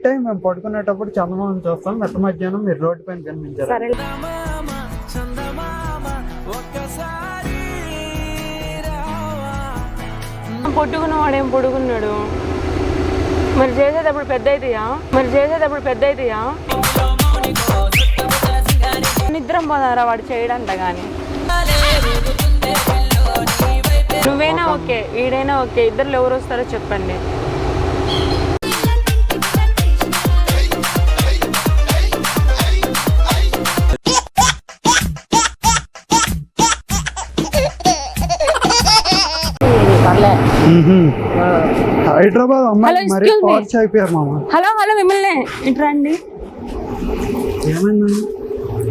Time మేము పడుకునేటప్పుడు చందమామని చూస్తాం. మెట్ట మధ్యాహ్నం మీరు రోడ్డు పైన కనిపించారు సరే. పొట్టుకున్న వాడేం పొడుగున్నాడు? మరి చేసేటప్పుడు పెద్ద అవుతాయా మరి చేసేటప్పుడు పెద్ద అవుతాయా నిద్రం పోదారా వాడు చేయడంట కానీ నువ్వైనా ఓకే వీడైనా ఓకే ఇద్దరు ఎవరు వస్తారో చెప్పండి. హైదరాబాద్ అమ్మాయి మరి. టార్చ్ అయిపోయారు మామ. హలో హలో మిమ్మల్ని. ఇటు రండి ఏమైందండి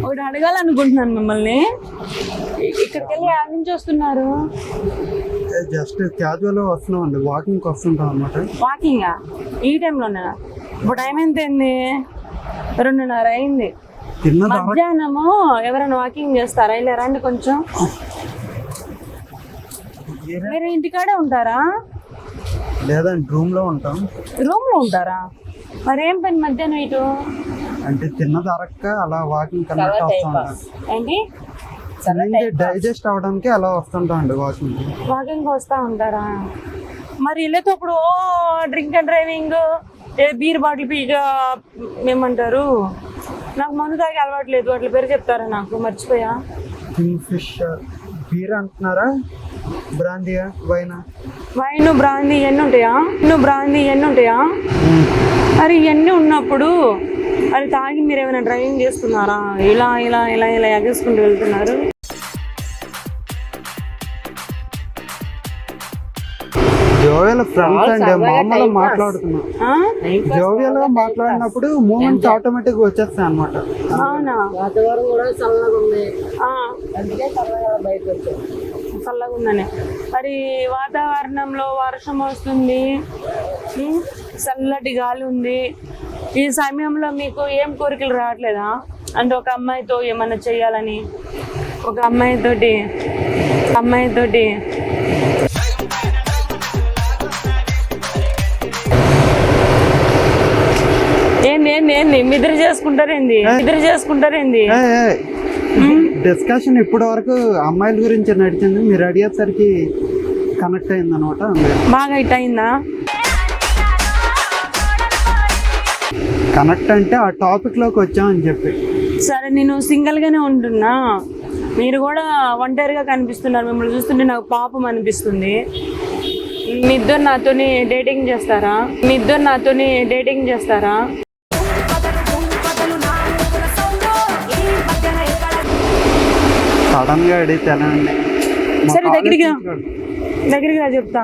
ఒకటి అడగాలనుకుంటున్నాను మిమ్మల్ని. ఇక్కడికి వెళ్ళి ఆడ నుంచి వస్తున్నారు. జస్ట్ క్యాజువల్ వస్తున్నాం అండి వాకింగ్ వస్తుంటాం అనమాట వాకింగా? ఈ టైంలోనా? ఇప్పుడు టైం ఎంత అయింది. రెండున్నర అయింది మధ్యాహ్నము ఎవరైనా వాకింగ్ చేస్తారా? ఇలా రండి కొంచెం? మీరు ఇంటికాడే ఉంటారా? లేదండి రూమ్లో ఉంటాం. రూమ్లో ఉంటారా? మరి ఏం పని మధ్యాహ్నం ఇటు? అంటే తిన్న దరక్క అలా వాకింగ్ కన్నట్టు వస్తుంటాం ఏంటి? డైజెస్ట్ అవడానికి అలా వస్తుంటాం అండి వాకింగ్. వాకింగ్ వస్తా ఉంటారా? మరి వెళ్ళేటప్పుడు ఓ drink and driving A beer bottle పీ ఏమంటారు? నాకు మందు తాగి అలవాటు లేదు వాటి పేరు చెప్తారా నాకు? మర్చిపోయా. కింగ్ ఫిష్ బీర్ అంటున్నారా? బ్రాందియా వైనా? వైన్ బ్రాందీ ఇవన్నీ ఉంటాయా? నువ్వు బ్రాందీ ఇవన్నీ ఉంటాయా? మరి ఇవన్నీ ఉన్నప్పుడు అది తాగి మీరు ఏమైనా డ్రైవింగ్ చేస్తున్నారా? ఇలా ఇలా ఇలా ఇలా ఎగేసుకుంటూ వెళ్తున్నారు. జోవియల్ ఫ్రెండ్స్ అండి మామూలుగా మాట్లాడుతున్నాం. ఆ? జోవియల్గా మాట్లాడినప్పుడు మూమెంట్స్ ఆటోమేటిక్ వచ్చేస్తాయి అనమాట అవునా? వాతావరణం కూడా చల్లగా ఉంది. ఆ, అందుకే చల్లగా బయటకు చల్లగా ఉందని మరి వాతావరణంలో వర్షం వస్తుంది. చల్లటి గాలి ఉంది. ఈ సమయంలో మీకు ఏం కోరికలు రావట్లేదా? అంటే ఒక అమ్మాయితో ఏమన్నా చేయాలని? ఒక అమ్మాయితోటి అమ్మాయితోటి. ఏంది ఏంది ఏంది? మిద్ర చేసుకుంటారేంది? మిద్ర చేసుకుంటారేంది? డిస్కషన్ ఇప్పటి వరకు అమ్మాయిల గురించి నడిచింది. మీరు అడిగేసరికి కనెక్ట్ అయింది అనమాట బాగా ఇట్ అయిందా? కనెక్ట్ అంటే ఆ టాపిక్లోకి వచ్చామని చెప్పి. సరే నేను సింగిల్ గానే ఉంటున్నా. మీరు కూడా ఒంటరిగా కనిపిస్తున్నారు. మిమ్మల్ని చూస్తుంటే నాకు పాపం అనిపిస్తుంది. మీ ఇద్దరు నాతోని డేటింగ్ చేస్తారా? మీ ఇద్దరు నాతోని డేటింగ్ చేస్తారా? సడన్గా అడిగితే ఎలా అండి. మాకు సరే దగ్గరికి. దగ్గరికి రా చెప్తా.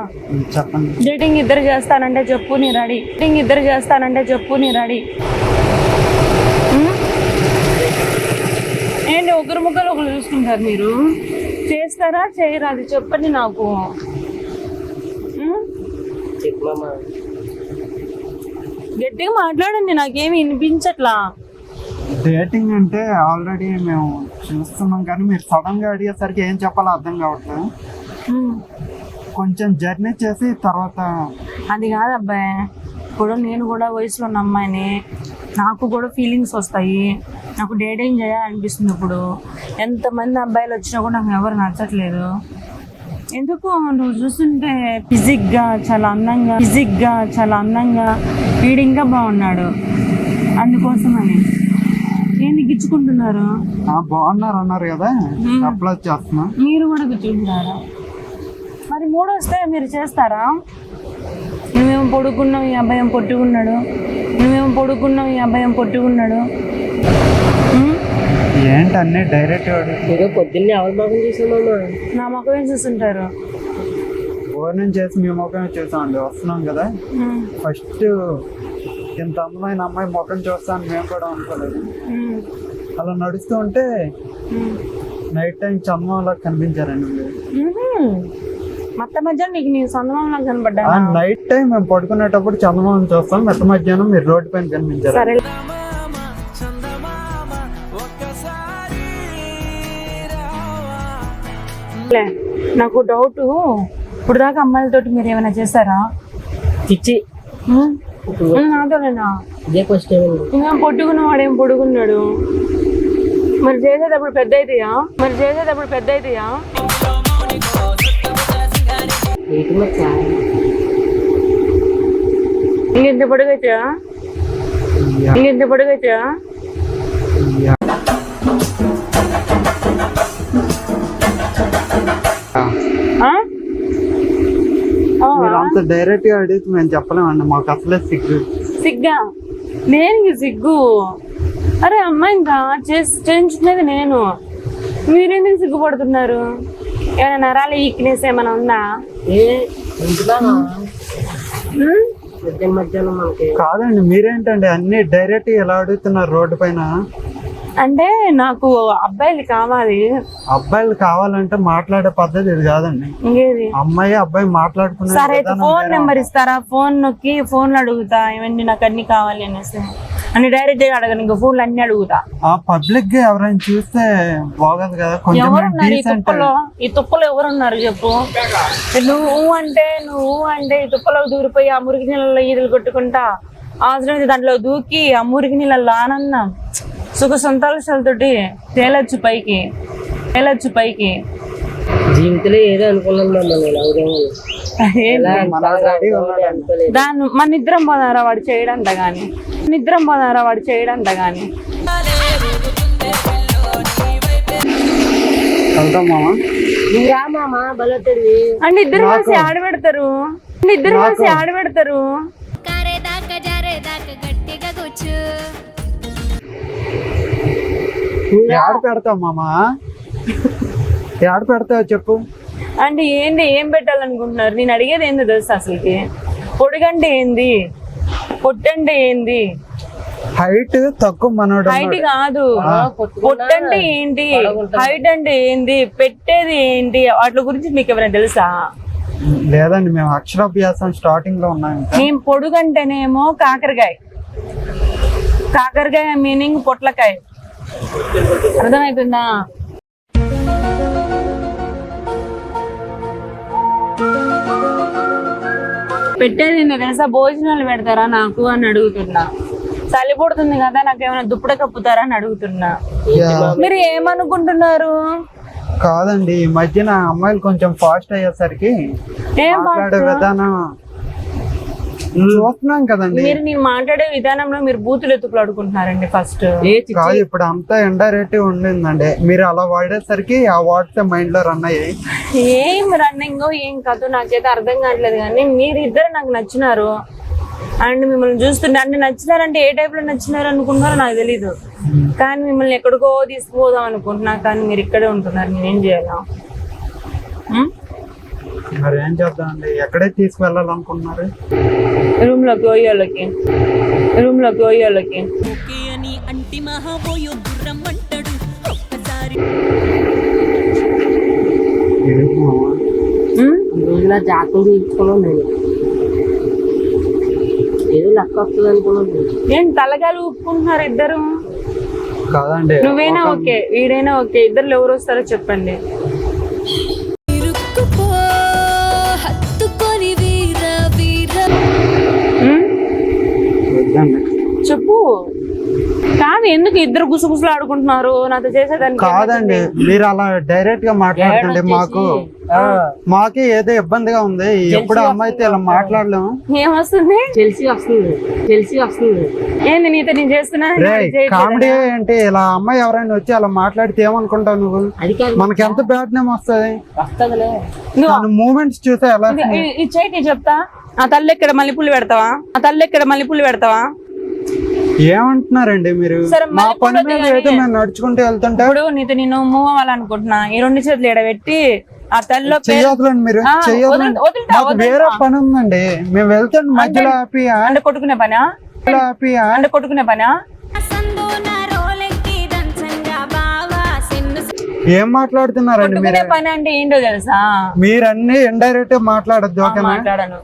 చెప్పండి. డేటింగ్ ఇద్దరు చేస్తానంటే చెప్పు నీ రెడీ. డేటింగ్ ఇద్దరు చేస్తానంటే చెప్పు నీ రెడీ. ఏంటి ఒకరు ముక్కలు ఒకరు చూసుకుంటారు మీరు? చేస్తారా చేయరా? అది చెప్పండి నాకు. గట్టిగా మాట్లాడండి నాకేమి వినిపించట్లా. డేటింగ్ అంటే ఆల్రెడీ మేము చూస్తున్నాం కానీ మీరు సడన్గా అడిగేసరికి ఏం చెప్పాలో అర్థం కావట్లేదు. కొంచెం జర్నీ చేసి తర్వాత అది కాదు అబ్బాయి. ఇప్పుడు నేను కూడా వయసులో ఉన్న అమ్మాయిని నాకు కూడా ఫీలింగ్స్ వస్తాయి. నాకు డేటింగ్ చేయాలనిపిస్తుంది ఇప్పుడు. ఎంతమంది అబ్బాయిలు వచ్చినా కూడా నాకు ఎవరు నచ్చట్లేదు. ఎందుకు? నువ్వు చూస్తుంటే ఫిజిక్గా చాలా అందంగా ఫిజిక్గా చాలా అందంగా వీడు బాగున్నాడు. అందుకోసమని. ఏంది గిచ్చుకుంటున్నారు ఆ, బాగున్నారు అన్నారు కదా. అప్లై చేస్తున్నా. మీరు కూడా గిచ్చుకుంటున్నారా మరి మూడు వస్తే మీరు చేస్తారా? నువ్వేమో పొడుకున్నావు ఈ అబ్బాయి పొట్టుకున్నాడు నువ్వేమో పొడుకున్నావు ఈ అబ్బాయి పొట్టుకున్నాడు? ఏంటి అన్ని డైరెక్ట్ ఏదో పొద్దున్నే ఎవరి భాగం చేసామమ్మా నా మొక్కమే చూస్తుంటారు? భోజనం చేసి మీ ముఖం చూసామండి. వస్తున్నాం కదా. ఫస్ట్ ఇంత అందమైన అమ్మాయి ముఖం చూస్తాను మేము కూడా అనుకోలేదు. అలా నడుస్తూ ఉంటే. నైట్ టైం చందంలా కనిపించారండి. మత్త మధ్య నీకు నీ సొంతంలో కనబడ్డా ఆ నైట్ టైం మేము పడుకునేటప్పుడు చందమామని చూస్తాం మెట్ట మధ్యాహ్నం మీరు రోడ్డు పైన కనిపించారు. సరే. లే, నాకు డౌట్ ఇప్పుడు దాకా అమ్మాయిలతోటి మీరు ఏమైనా చేశారా? పిచ్చి నాతోనేనా ఇదే ఇంకా పొట్టుకున్న వాడేం పొడుగున్నాడు? మరి చేసేటప్పుడు పెద్ద అవుతాయా మరి చేసేటప్పుడు పెద్ద అవుతాయా ఇంకెంత పొడుగైతాయా? ఇంకెంత పొడుగైతాయా? అంత డైరెక్ట్గా అడిగితే మేము చెప్పలేమండి. మాకు అసలే సిగ్గు. సిగ్గా? దేనికి సిగ్గు. అరే అమ్మాయి ఇంకా చేసి చేయించుకునేది నేను. మీరెందుకు సిగ్గుపడుతున్నారు? ఏమైనా నరాల ఈక్నెస్ ఏమైనా ఉందా? కాదండి మీరేంటండి అన్ని డైరెక్ట్ ఎలా అడుగుతున్నారు రోడ్డు పైన? అంటే నాకు అబ్బాయిలు కావాలి. అబ్బాయిలు కావాలంటే మాట్లాడే పద్ధతి ఇది కాదండి. ఇంకేది? అమ్మాయి అబ్బాయి మాట్లాడుకునే సరే ఫోన్ నెంబర్ ఇస్తారా? ఫోన్ నొక్కి ఫోన్ అడుగుతా. ఇవన్నీ నాకు అన్ని కావాలి అనేసి. అన్ని డైరెక్ట్గా అడగను. ఇంకా ఫోన్లు అన్ని అడుగుతా. ఆ పబ్లిక్గా ఎవరైనా చూస్తే బాగోదు కదా. కొంచెం ఎవరున్నారు ఈ తుప్పలో? ఈ తుప్పలో ఎవరున్నారు చెప్పు? నువ్వు అంటే నువ్వు అంటే ఈ తుప్పలో దూరిపోయి ఆ మురికి నీళ్ళలో ఈదులు కొట్టుకుంటా. అవసరం దాంట్లో దూకి ఆ మురికి నీళ్ళలో ఆనందం సుఖ సంతోషాలతోటి తేలొచ్చు పైకి తేలొచ్చు పైకి. జీవితంలో ఏదో అనుకున్నాను ఎలా మన నిద్రం పోదారా వాడు చేయడంత గాని? నిద్రం పోదారా వాడు చేయడంత గాని? అంటే ఇద్దరు కలిసి ఆడబెడతారు. ఇద్దరు కలిసి ఆడబెడతారు. ఏడ పెడతావు మామ? ఏడ పెడతావు చెప్పు. అంటే ఏంది ఏం పెట్టాలనుకుంటున్నారు? నేను అడిగేది ఏంది తెలుసు అసలుకి? పొడుగంటే ఏంది? పొట్టంటే ఏంది? హైట్ తక్కువ మనోడు హైట్ కాదు. పొట్టంటే ఏంటి? హైట్ అంటే ఏంది? పెట్టేది ఏంటి? వాటి గురించి మీకు ఎవరైనా తెలుసా? లేదండి మేము అక్షరాభ్యాసం స్టార్టింగ్లో ఉన్నాం మేము పొడుగంటేనేమో కాకరకాయ. కాకరకాయ మీనింగ్ పొట్లకాయ. అర్థమవుతుందా పెట్టేది ఏందో తెలుసా? భోజనాలు పెడతారా నాకు అని అడుగుతున్నా. చలి పుడుతుంది కదా నాకు ఏమైనా దుప్పట కప్పుతారా అని అడుగుతున్నా. మీరు ఏమనుకుంటున్నారు? కాదండి ఈ మధ్యన అమ్మాయిలు కొంచెం ఫాస్ట్ అయ్యేసరికి మాట్లాడే విధానం చూస్తున్నాం కదండి. మీరు నేను మాట్లాడే విధానంలో మీరు బూతులు ఎత్తుకులాడుకుంటున్నారండి ఫస్ట్. ఏ చిచ్చి? కాదు ఇప్పుడు అంతా ఇండైరెక్ట్ ఉండిందండి. మీరు అలా వాడేసరికి ఆ వర్డ్స్ మైండ్లో రన్ అయ్యాయి. ఏం రన్నింగ్ ఏం కాదు నాకైతే అర్థం కావట్లేదు కానీ మీరు ఇద్దరు నాకు నచ్చినారు. అండ్ మిమ్మల్ని చూస్తుంటే అంటే నచ్చినారంటే ఏ టైప్లో నచ్చినారు అనుకుంటున్నారో నాకు తెలీదు. కానీ మిమ్మల్ని ఎక్కడికో తీసుకుపోదాం అనుకుంటున్నా కానీ మీరు ఇక్కడే ఉంటున్నారు నేనేం చేయాలా? మరి ఏం చేద్దామండి? ఎక్కడే తీసుకువెళ్ళాలనుకుంటున్నారు రూమ్లోకి పోయేళ్ళకి రూమ్ పోయేళ్ళకి రోజున జాతకం చేయించుకున్నాను నేను ఏదో లెక్క వస్తుంది అనుకున్నాను ఏం తలగాలు ఊపుకుంటున్నారు ఇద్దరు? కాదండి నువ్వైనా ఓకే వీడైనా ఓకే ఇద్దరు ఎవరు వస్తారో చెప్పండి. చెప్పు. కాదు ఎందుకు ఇద్దరు గుసగుసలు ఆడుకుంటున్నారు? నాతో చేసేదానికి కాదండి మీరు అలా డైరెక్ట్గా మాట్లాడుతుండే మాకు. మాకే ఏదో ఇబ్బందిగా ఉంది. ఎప్పుడు అమ్మాయితో ఇలా మాట్లాడలేము. ఏమొస్తుంది తెలిసి వస్తుంది. తెలిసి వస్తుంది. ఏంది నీతో నేను చేస్తున్నా? కామెడీ ఏంటి? ఇలా అమ్మాయి ఎవరైనా వచ్చి అలా మాట్లాడితే ఏమనుకుంటావు నువ్వు? మనకి ఎంత బ్యాడ్ నేమ్ వస్తుంది? వస్తుందిలే. దాని మూమెంట్స్ చూస్తే ఎలా నేను చెప్తా. ఆ తల్లి ఇక్కడ మల్లెపూలు పెడతావా? ఆ తల్లి ఇక్కడ మల్లెపూలు పెడతావా? ఏమంటున్నారండి మీరు? సరే, మా పని మీద అయితే మేము నడుచుకుంటూ వెళ్తుంటే ఇప్పుడు నీతో నేను మూవ్ అవ్వాలనుకుంటున్నా. ఈ రెండు చేతులు ఎడబెట్టి ఆ తల్లిలో మీరు. వేరే పని ఉందండి. మేము వెళ్తుంటే మధ్యలో ఆపి అంటే కొట్టుకునే పనా? ఆపి అంటే కొట్టుకునే పనా? ఏం మాట్లాడుతున్నారండి మీరు? పని అంటే ఏంటో తెలుసా? మీరన్నీ ఇండైరెక్ట్ మాట్లాడద్దు ఓకేనా? మాట్లాడను.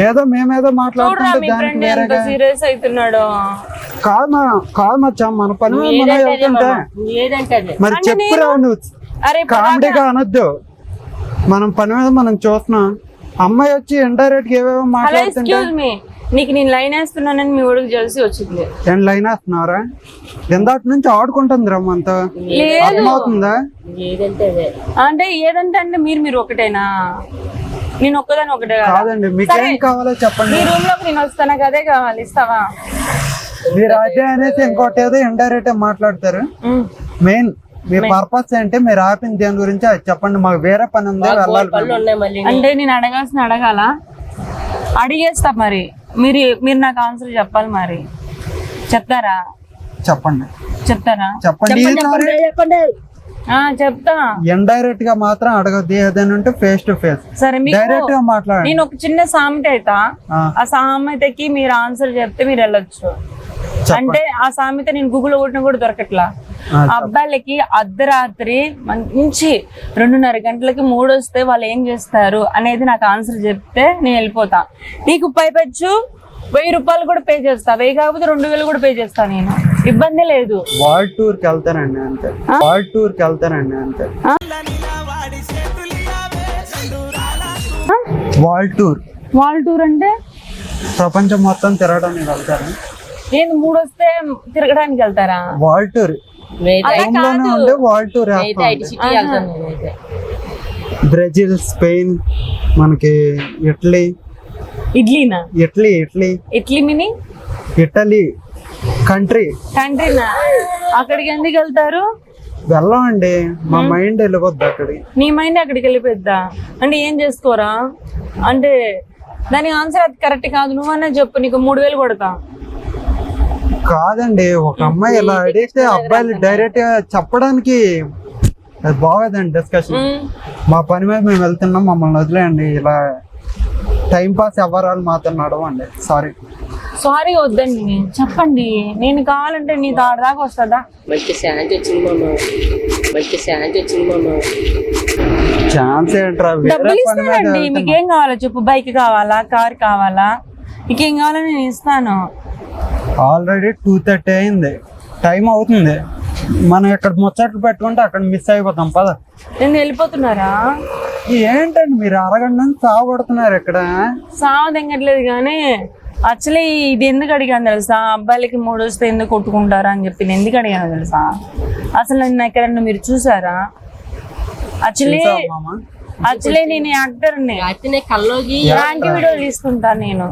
ఏదో మేమేదో మాట్లాడుతుంటే మీ దానికి ఫ్రెండ్ ఎంత వేరేగా. సీరియస్ అవుతున్నాడు కాదు కాదు మచ్చా మన పని మీద మనం వెళ్తుంటే. మరి చెప్పురా నువ్వు. కామెడీగా అనొద్దు మనం పని మీద మనం చూస్తున్నాం. అమ్మాయి వచ్చి ఇండైరెక్ట్గా ఏవేవో మాట్లాడుతుంటే నీకు నేను లైన్ వేస్తున్నానని మీ ఊడికి తెలిసి వచ్చింది. ఏం లైన్ వేస్తున్నారా ఇందాటి నుంచి ఆడుకుంటుంది రమ్మంతా అర్థమవుతుందా? అంటే ఏదంటే అంటే మీరు మీరు ఒకటేనా? నేను ఒక్కదాని ఒకటే కదా. కాదండి మీకేం కావాలో చెప్పండి. మీ రూమ్లోకి నేను వస్తాను? నాకు అదే కావాలి ఇస్తావా? మీరు అదే అనేది ఇంకోటి ఏదో ఇండైరెక్ట్ మాట్లాడతారు. మెయిన్ మీ పర్పస్ ఏంటి? మీరు ఆపిన దేని గురించి? అది చెప్పండి మాకు వేరే పని ఉంది వెళ్ళాలి అంటే నేను అడగాల్సిన అడగాల? అడిగేస్తా మరి. మీరు మీరు నాకు ఆన్సర్ చెప్పాలి మరి. చెప్తారా? చెప్పండి. చెప్తారా? చెప్పండి. చెప్తా. ఇండైరెక్ట్గా మాత్రం అడగద్దు. ఏదైనా ఉంటే ఫేస్ టు ఫేస్ సరే డైరెక్ట్గా మాట్లాడండి. నేను ఒక చిన్న సామెత అయితా. ఆ, సామెతకి మీరు ఆన్సర్ చెప్తే మీరు వెళ్ళొచ్చు. అంటే ఆ సామెత నేను గూగుల్ కొట్టిన కూడా దొరకట్లా. అబ్బాయిలకి అర్ధరాత్రి మంచి రెండున్నర గంటలకి మూడు వస్తే వాళ్ళు ఏం చేస్తారు అనేది నాకు ఆన్సర్ చెప్తే నేను వెళ్ళిపోతా. నీకు పైపెచ్చు వెయ్యి రూపాయలు కూడా పే చేస్తా. వెయ్యి కాకపోతే రెండు వేలు కూడా పే చేస్తా నేను. ఇబ్బంది లేదు. వరల్డ్ టూర్కి వెళ్తానండి అంతే. వరల్డ్ టూర్కి వెళ్తానండి అంతే. World tour. వాల్ టూర్ అంటే? ప్రపంచం మొత్తం తిరగడానికి వెళ్తారు నేను మూడు వస్తే తిరగడానికి వెళ్తారా? World tour. వరల్డ్ టూర్ వెళ్తాను బ్రెజిల్ స్పెయిన్ మనకి ఇటలీ. ఇడ్లీనా? Italy Italy. ఇడ్లీ మిని? ఇటలీ. కంట్రీ కంట్రీనా అక్కడికి ఎందుకు వెళ్తారు? వెళ్ళమండి. మా మైండ్ వెళ్ళిపోద్ది అక్కడికి. నీ మైండ్ అక్కడికి వెళ్ళిపోద్దా? అంటే ఏం చేసుకోరా? అంటే దానికి ఆన్సర్ అది కరెక్ట్ కాదు. నువ్వన్నా చెప్పు నీకు మూడు వేలు కొడతా. కాదండి ఒక అమ్మాయి ఇలా అడిగితే అబ్బాయిలు డైరెక్ట్గా చెప్పడానికి అది బాగోదండి డిస్కషన్. మా పని మీద మేము వెళ్తున్నాం మమ్మల్ని వదిలేయండి. ఇలా టైం పాస్ ఎవరాలు మాతో నడవండి. సారీ సారీ వద్దండి. చెప్పండి. నేను కావాలంటే నీ తాడు దాకా వస్తుందా? మంచి శాంతి వచ్చింది మామ. మంచి శాంతి వచ్చింది మామ. ఛాన్స్ ఏంట్రా? డబ్బులు ఇస్తానండి. మీకు ఏం కావాలో చెప్పు. బైక్ కావాలా? కార్ కావాలా? మీకేం కావాలో నేను ఇస్తాను. ఆల్రెడీ టూ థర్టీ అయింది. టైం అవుతుంది. మనం ఇక్కడ ముచ్చట్లు పెట్టుకుంటే అక్కడ మిస్ అయిపోతాం. పద. నేను వెళ్ళిపోతున్నారా? ఏంటండి మీరు అరగంట నుంచి సాగుపడుతున్నారు ఇక్కడ? సావ తెంగట్లేదు కానీ యాక్చువల్లీ ఇది ఎందుకు అడిగాను తెలుసా? అబ్బాయిలకి మూడు వస్తే ఎందుకు కొట్టుకుంటారా అని చెప్పి నేను ఎందుకు అడిగాను తెలుసా? అసలు నన్ను ఎక్కడన్నా మీరు చూసారా? యాక్చువల్లీ యాక్చువల్లీ నేను యాక్టర్ని నేను కల్లోకి వీడియోలు తీసుకుంటాను నేను.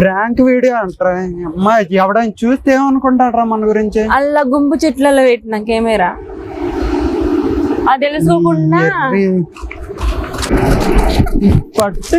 ప్రాంక్ వీడియో అంటారా? అమ్మా ఎవడైనా చూస్తే ఏమనుకుంటాడ్రా మన గురించి? అలా గుంపు చెట్లలో పెట్టిన కెమెరా. అది తెలుసుకోకుండా. పట్టు.